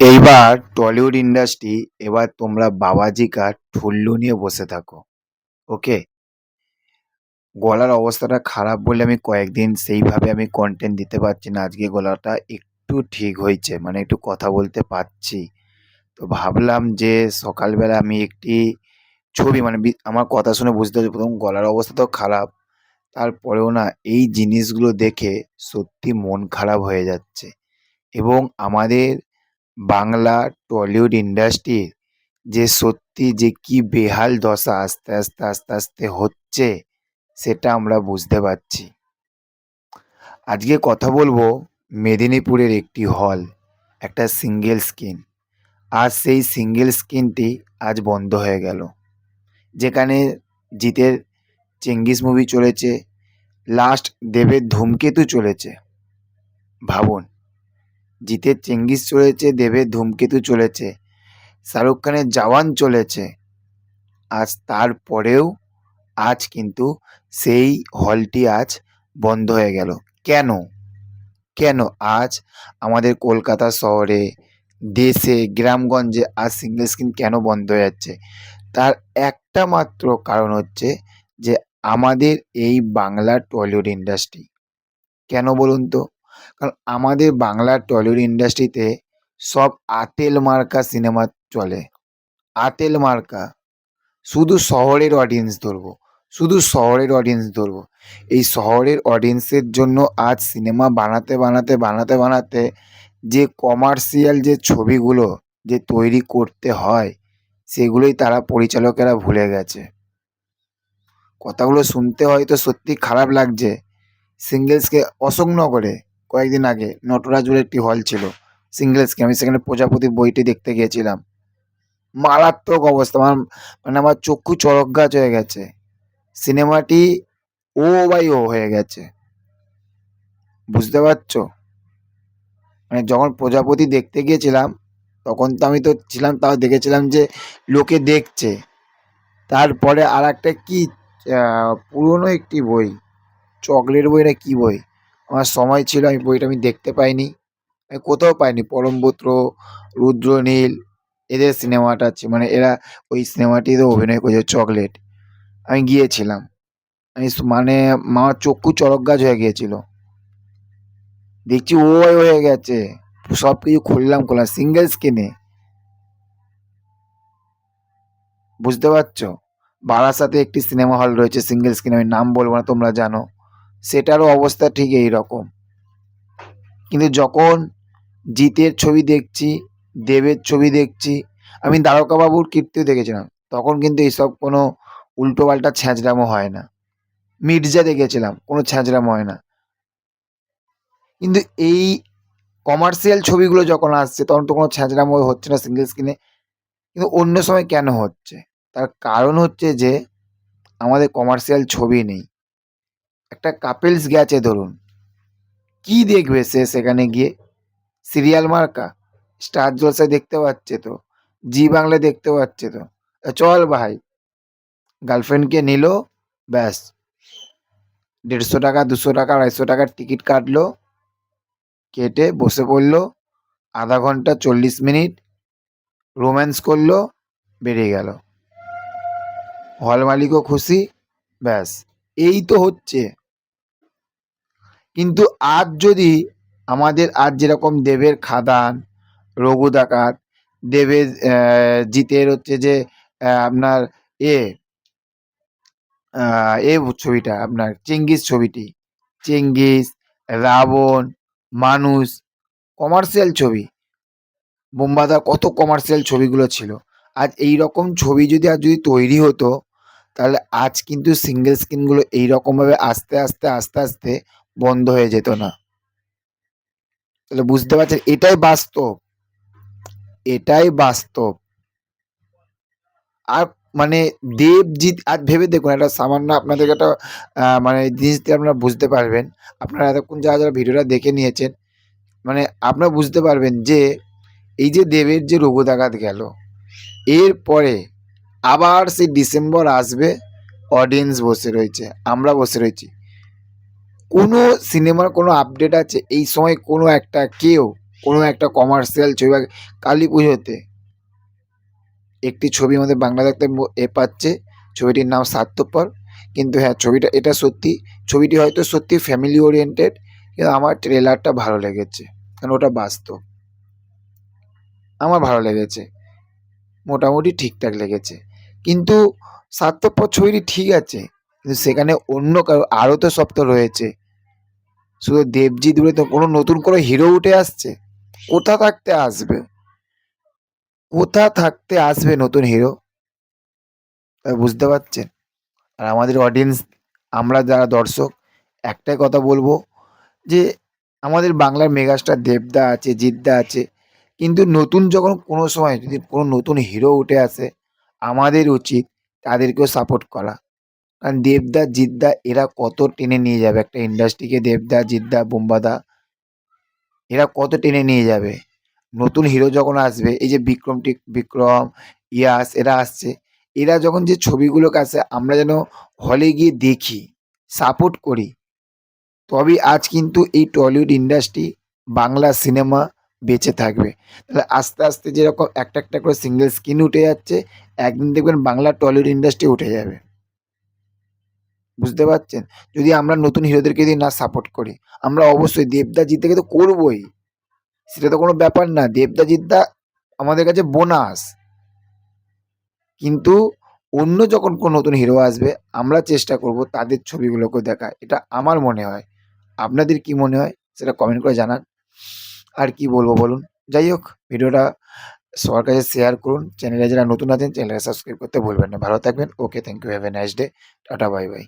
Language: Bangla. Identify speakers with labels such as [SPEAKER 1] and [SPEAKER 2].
[SPEAKER 1] এইবার টলিউড ইন্ডাস্ট্রি, এবার তোমরা বাবাজি কা ঠুল্লু নিয়ে বসে থাকো, ওকে? গলার অবস্থাটা খারাপ বলে আমি কয়েকদিন সেইভাবে আমি কন্টেন্ট দিতে পারছি না। আজকে গলাটা একটু ঠিক হয়েছে মানে একটু কথা বলতে পারছি। তো ভাবলাম যে সকালবেলা আমি একটি ছবি মানে আমার কথা শুনে বুঝতে হচ্ছে প্রথম গলার অবস্থা তো খারাপ, তারপরেও না এই জিনিসগুলো দেখে সত্যি মন খারাপ হয়ে যাচ্ছে। এবং আমাদের বাংলা টলিউড ইন্ডাস্ট্রির যে সত্যি যে কি বেহাল দশা আস্তে আস্তে আস্তে আস্তে হচ্ছে, সেটা আমরা বুঝতে পারছি। আজকে কথা বলব মেদিনীপুরের একটি হল, একটা সিঙ্গেল স্ক্রিন। আর সেই সিঙ্গেল স্ক্রিনটি আজ বন্ধ হয়ে গেল। যেখানে জিতের চেঙ্গিস মুভি চলেছে, লাস্ট দেবের ধূমকেতু চলেছে। ভাবুন। জিতের চেঙ্গিস চলেছে দেবের ধূমকেতু চলেছে, শাহরুখ খানের জওয়ান চলেছে। আজ তারপরেও আজ কিন্তু সেই হলটি আজ বন্ধ হয়ে গেল। কেন? কেন আজ আমাদের কলকাতা শহরে, দেশে, গ্রামগঞ্জে আজ সিঙ্গেল স্ক্রিন কেন বন্ধ হয়ে যাচ্ছে? তার একটা মাত্র কারণ হচ্ছে যে আমাদের এই বাংলা টলিউড ইন্ডাস্ট্রি কেন বলুন তো? কারণ আমাদের বাংলা টলিউড ইন্ডাস্ট্রিতে সব আতেল মার্কা সিনেমা চলে। আতেল মার্কা। শুধু শহরের অডিয়েন্স ধরবো। শুধু শহরের অডিয়েন্স ধরবো। এই শহরের অডিয়েন্সের জন্য আজ সিনেমা বানাতে বানাতে বানাতে বানাতে যে কমার্শিয়াল যে ছবিগুলো যে তৈরি করতে হয়, সেগুলোই তারা পরিচালকেরা ভুলে গেছে। কথাগুলো শুনতে হয়তো সত্যি খারাপ লাগছে। সিঙ্গেলসকে অশোকনগরে কয়েকদিন আগে নটরাজ বলে একটি হল ছিল। সিঙ্গেলসকে আমি সেখানে প্রজাপতি বইটি দেখতে গিয়েছিলাম। মারাত্মক অবস্থা, আমার মানে আমার চক্ষু চরক গাছ হয়ে গেছে। সিনেমাটি ও বাই ও হয়ে গেছে। বুঝতে পারছ? মানে যখন প্রজাপতি দেখতে গিয়েছিলাম, তখন তো আমি তো ছিলাম, তাও দেখেছিলাম যে লোকে দেখছে। তারপরে আর একটা কি পুরনো একটি বই, চকলেট বই না কি বই? আমার সময় ছিল, আমি বইটা আমি দেখতে পাইনি। আমি কোথাও পাইনি, পরমপুত্র, রুদ্রনীল, এদের সিনেমাটা আছে মানে এরা ওই সিনেমাটিতে অভিনয় করেছে, চকলেট। আমি গিয়েছিলাম। আমি মানে আমার চক্ষু চরক গাছ হয়ে গিয়েছিল। দেখছি ও হয়ে গেছে। সব কিছু খুললাম খুললাম সিঙ্গেল স্ক্রিনে বুঝতে পারছ? বারাসাতে একটি সিনেমা হল রয়েছে সিঙ্গেল স্ক্রিন আমি নাম বলব না, তোমরা জানো। সেটারও অবস্থা ঠিক এই রকম কিন্তু যখন জিতের ছবি দেখছি, দেবের ছবি দেখছি, আমি দ্বারকাবাবুর কীর্তিও দেখেছিলাম, তখন কিন্তু এইসব কোনো উল্টোপাল্টা ছ্যাঁচড়ামো হয় না। মির্জা দেখেছিলাম, কোনো ছ্যাঁচড়ামো হয় না। কিন্তু এই কমার্শিয়াল ছবিগুলো যখন আসছে, তখন তো কোনো ছ্যাঁচড়ামো হচ্ছে না সিঙ্গেল স্ক্রিনে কিন্তু অন্য সময় কেন হচ্ছে? তার কারণ হচ্ছে যে, আমাদের কমার্শিয়াল ছবি নেই। একটা কাপেলস গেছে ধরুন। কি দেখবে সে সেখানে গিয়ে? সিরিয়াল মার্কা? স্টার জলসায় দেখতে পাচ্ছে তো। জি বাংলায় দেখতে পাচ্ছে তো। চল ভাই। গার্লফ্রেন্ডকে নিল, ব্যাস। দেড়শো টাকা, দুশো টাকা, আড়াইশো টাকার টিকিট কাটলো। কেটে বসে পড়ল। আধা ঘণ্টা চল্লিশ মিনিট রোম্যান্স করল, বেরিয়ে গেল। হল মালিকও খুশি, ব্যাস। এই তো হচ্ছে। কিন্তু আজ যদি আমাদের আজ যেরকম দেবের খাদান রঘু ডাকাত দেবের জিতের হচ্ছে যে আপনার এ এ ছবিটা, আপনার চেঙ্গিস ছবিটি। চেঙ্গিস, রাবণ, মানুষ কমার্শিয়াল ছবি। বোম্বাদা কত কমার্শিয়াল ছবিগুলো ছিল। আজ এই রকম ছবি যদি আজ যদি তৈরি হতো, তাহলে আজ কিন্তু সিঙ্গেল স্ক্রিনগুলো এইরকমভাবে আস্তে আস্তে আস্তে আস্তে বন্ধ হয়ে যেত না। তাহলে বুঝতে পারছেন, এটাই বাস্তব। এটাই বাস্তব। আর মানে দেবজিৎ আজ ভেবে দেখুন, একটা সামান্য আপনাদেরকে একটা মানে জিনিস দিয়ে আপনারা বুঝতে পারবেন। আপনারা এতক্ষণ যারা যারা ভিডিওটা দেখে নিয়েছেন মানে আপনারা বুঝতে পারবেন যে, এই যে দেবের যে রঘুদাঘাত গেল এরপরে আবার সেই ডিসেম্বর আসবে অডিয়েন্স বসে রয়েছে, আমরা বসে রয়েছি। কোনো সিনেমার কোনো আপডেট আছে? এই সময় কোনো একটা কেউ, কোনো একটা কমার্শিয়াল ছবি কালী পুজোতে একটি ছবি আমাদের বাংলা দেখতে এ পাচ্ছে। ছবিটির নাম স্বার্থপর কিন্তু হ্যাঁ ছবিটা, এটা সত্যি, ছবিটি হয়তো সত্যি ফ্যামিলি ওরিয়েন্টেড কিন্তু আমার ট্রেলারটা ভালো লেগেছে। কারণ ওটা বাস্তব। আমার ভালো লেগেছে। মোটামুটি ঠিকঠাক লেগেছে। কিন্তু স্বার্থপর ছবিটি ঠিক আছে। কিন্তু সেখানে অন্য কারও, আরও তো সব তো রয়েছে। শুধু দেবজিৎ বলে তো কোনো নতুন করে হিরো উঠে আসছে? কোথা থাকতে আসবে? কোথা থাকতে আসবে নতুন হিরো বুঝতে পারছেন? আর আমাদের অডিয়েন্স আমরা যারা দর্শক, একটাই কথা বলব যে আমাদের বাংলার মেগাস্টার দেবদা আছে জিদ্দা আছে, কিন্তু নতুন যখন কোনো সময় যদি কোনো নতুন হিরো উঠে আসে, আমাদের উচিত তাদেরকেও সাপোর্ট করা। কারণ দেবদা, জিদ্দা এরা কত টেনে নিয়ে যাবে? একটা ইন্ডাস্ট্রিকে দেবদা, জিদ্দা, বোম্বাদা এরা কত টেনে নিয়ে যাবে? নতুন হিরো যখন আসবে, এই যে বিক্রম টিক, বিক্রম, ইয়াস এরা আসছে, এরা যখন যে ছবিগুলোকে আসে আমরা যেন হলে গিয়ে দেখি সাপোর্ট করি তবে আজ কিন্তু এই টলিউড ইন্ডাস্ট্রি বাংলা সিনেমা বেঁচে থাকবে। তাহলে আস্তে আস্তে যেরকম একটা একটা করে সিঙ্গেল স্ক্রিন উঠে যাচ্ছে, একদিন দেখবেন বাংলা টলিউড ইন্ডাস্ট্রি উঠে যাবে। বুঝতে পারছেন? যদি আমরা নতুন হিরোদেরকে যদি না সাপোর্ট করি, আমরা অবশ্যই দেবদা জিতদাকে তো করবোই। সেটা তো কোনো ব্যাপার না দেবদা জিদ্দা আমাদের কাছে বোনাস। কিন্তু অন্য যখন কোনো নতুন হিরো আসবে, আমরা চেষ্টা করব তাদের ছবিগুলোকে দেখা। এটা আমার মনে হয়। আপনাদের কি মনে হয়? সেটা কমেন্ট করে জানান। আর কি বলব বলুন? যাই হোক, ভিডিওটা সবার কাছে শেয়ার করুন। চ্যানেলে যারা নতুন আছেন চ্যানেলকে সাবস্ক্রাইব করতে ভুলবেন না। ভালো থাকবেন। Okay thank you have a nice day tata bye bye